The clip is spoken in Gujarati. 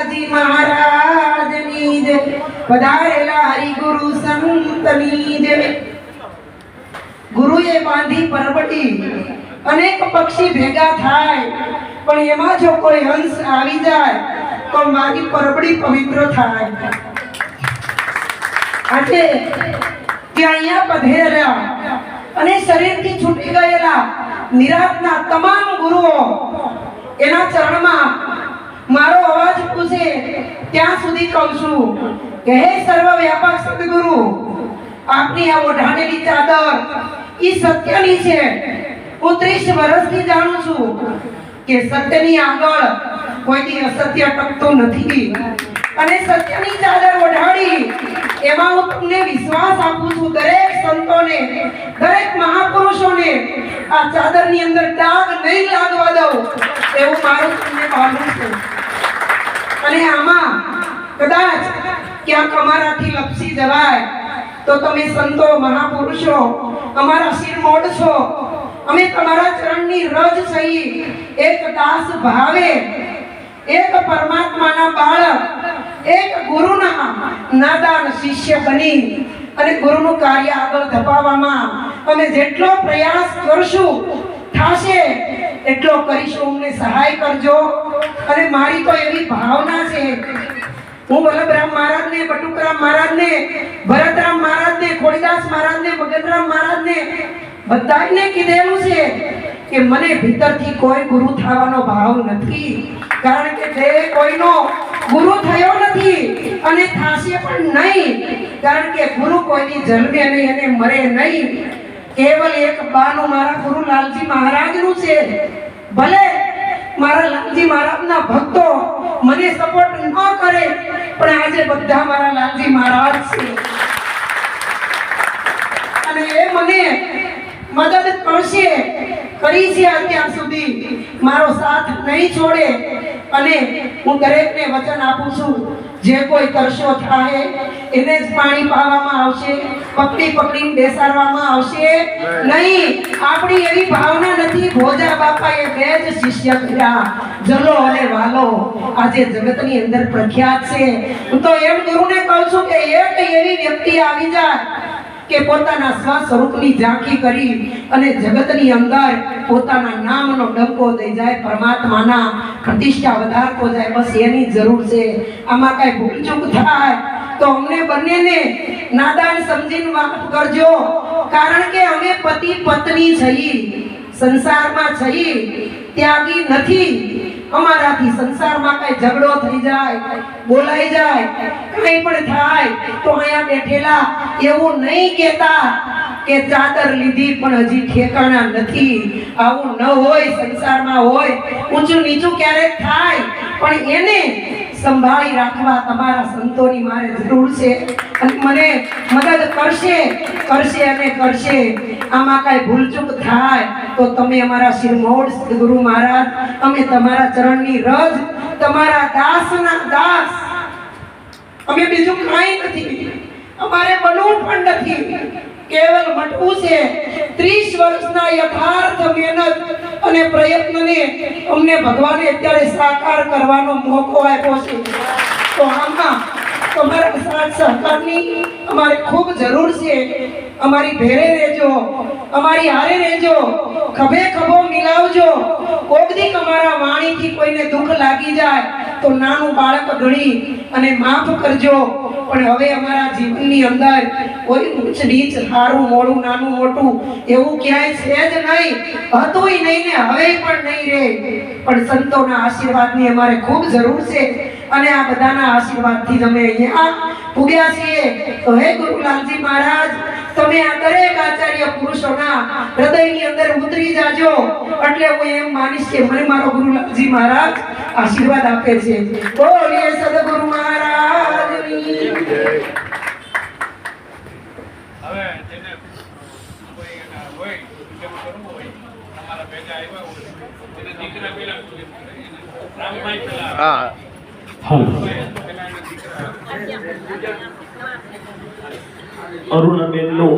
લાલજી મહારાજની જય. પધારેલા હરિગુરુ સંતની જય. ગુરુએ બાંધી પરબટી. અનેક પક્ષી ભેગા થાય. પણ એમાં જો કોઈ હંસ આવી જાય, તો મારી પરબડી પવિત્ર થાય. આજે કે અહીંયા પધેર્યા અને શરીરથી છૂટી ગયેલા નિરાતના તમામ ગુરુઓ, એના ચરણમાં મારો અવાજ પૂછે ત્યાં સુધી કહું છું. કે હે સર્વ વ્યાપક સદગુરુ, આપની આ ઓઢાડેલી ચાદર એ સત્યની છે. હું ત્રીસ વર્ષથી જાણું છું કે સત્યની આગળ કોઈની અસત્ય ટકતો નથી. અને સત્યની ચાદર ઓઢાડી, એમાં હું તમને વિશ્વાસ આપું છું દરેક સંતોને, દરેક મહાપુરુષોને, આ ચાદરની અંદર ડાઘ નહીં લાગવા દઉં એવું મારું તમને માનવું છે. અને આમાં કદાચ ક્યાંક અમારાથી લપસી જવાય, તો તમે સંતો મહાપુરુષો, અમારા શિરમોડ છો અમે તમારા ચરણની રજ સહી, એક દાસ ભાવે, એક પરમાત્માના બાળક, એક ગુરુના નાદાન શિષ્ય બની અને ગુરુનું કાર્ય આગળ ધપાવવામાં અમે જેટલો પ્રયાસ કરશું, થાશે, એટલો કરીશું. અમને સહાય કરજો. અને મારી તો એવી ભાવના છે. હું વલ્લભરામ મહારાજને બટુકરામ મહારાજને, ભરતરામ મહારાજને, ખોડીદાસ મહારાજને, મગનરામ મહારાજને બધાને કીધેલું છે કે મને ભીતરથી કોઈ ગુરુ થવાનો ભાવ નથી. કારણ કે તે કોઈનો ગુરુ થયો નથી અને થાશે પણ નહીં. કારણ કે ગુરુ કોઈની જન્મે નહીં અને મરે નહીં. કેવલ એક બાનું મારા ગુરુ લાલજી મહારાજનું છે. ભલે મારા લાલજી મહારાજના ભક્તો, મને સપોર્ટ ન કરે, પણ આજે બધા મારા લાલજી મહારાજ છે. અને એ મને મદદ કરશે, કરી છે અત્યાર સુધી. મારો સાથ નહીં છોડે, અને હું દરેકને વચન આપું છું, જે કોઈ કરશો થાય એને જ પાણી પાવામાં આવશે, પકડી પકડીને બેસાડવામાં આવશે. નહીં, આપણી એવી ભાવના નથી, ભોજા બાપાએ બે જ શિષ્ય કર્યા. જલો અને વાલો, આજે જગતની અંદર પ્રખ્યાત છે. હું તો એમ ગુરુને કહું છું કે એક એવી વ્યક્તિ આવી જાય કે પોતાના સ્વ સ્વરૂપની ઝાંખી કરી અને જગતની અંદર પોતાના નામનો ડંકો દઈ જાય, પરમાત્માના પ્રતિષ્ઠા વધારતો જાય. બસ એની જરૂર છે. આમાં કાંઈ ભૂલચૂક થાય તો અમને બંનેને નાદાન સમજીને માફ કરજો. કારણ કે અમે પતિ પત્ની છીએ સંસારમાં છીએ ત્યાગી નથી. અમારાથી સંસારમાં કઈ ઝઘડો થઈ જાય, બોલાઈ જાય, કઈ પણ થાય તો અહીંયા બેઠેલા એવું નહીં કહેતા કે ચાદર લીધી પણ હજી ઠેકાણા નથી. આવું ન હોય, સંસારમાં હોય. ઊંચું નીચું ક્યારેક થાય, પણ એને સંભાળી રાખવા તમારા સંતોની મારે જરૂર છે. અને મને મદદ કરશે કરશે અને કરશે. આમાં કાંઈ ભૂલચૂક થાય તો તમે અમારા શિરમોડ ગુરુ મહારાજ, અમે તમારા ચરણની રજ, તમારા દાસના દાસ. અમે બીજું કાંઈ નથી. અમારે બનવું પણ નથી. કેવલ મટવું છે. 30 વર્ષના યથાર્થ મહેનત અને પ્રયત્નને અમને ભગવાને અત્યારે સાકાર કરવાનો મોકો આપ્યો છે. તો આમાં તમારા સાથ સહકારની અમારે ખૂબ જરૂર છે. અમારી ભેરે રહેજો, અમારી હારે રહેજો, ખભે ખભો મિલાવજો. કોક દીક અમારા વાણીથી કોઈને દુઃખ લાગી જાય તો નાનું બાળક ગણી અને માફ કરજો. પણ હવે અમારા જીવનની અંદર કોઈ ઊંચ નીચ સારું મોડું, નાનું, મોટું એવું ક્યાંય છે જ નહીં. હતુંય નહીં ને હવે પણ નહીં રહે પણ સંતોના આશીર્વાદની અમારે ખૂબ જરૂર છે. અને આ બધાના આશીર્વાદથી જ અમે અહીંયા પૂગ્યા છીએ. તો હે ગુરુ લાલજી મહારાજ તમે આ દરેક આચાર્ય પુરુષોના હૃદયની અંદર ઉતરી જાજો. એટલે હું એમ માનીશ કે મને મારો ગુરુજી મહારાજ આશીર્વાદ આપે છે. બોલીએ સદગુરુ મહારાજની. હવે જેને કોઈ એના હોય જેમ કરવું હોય તમારા ભેગા આવ્યા હોય એને દીકરા પેલા રામભાઈ પેલા હા. પેલા એના દીકરા અરુણાબેનનું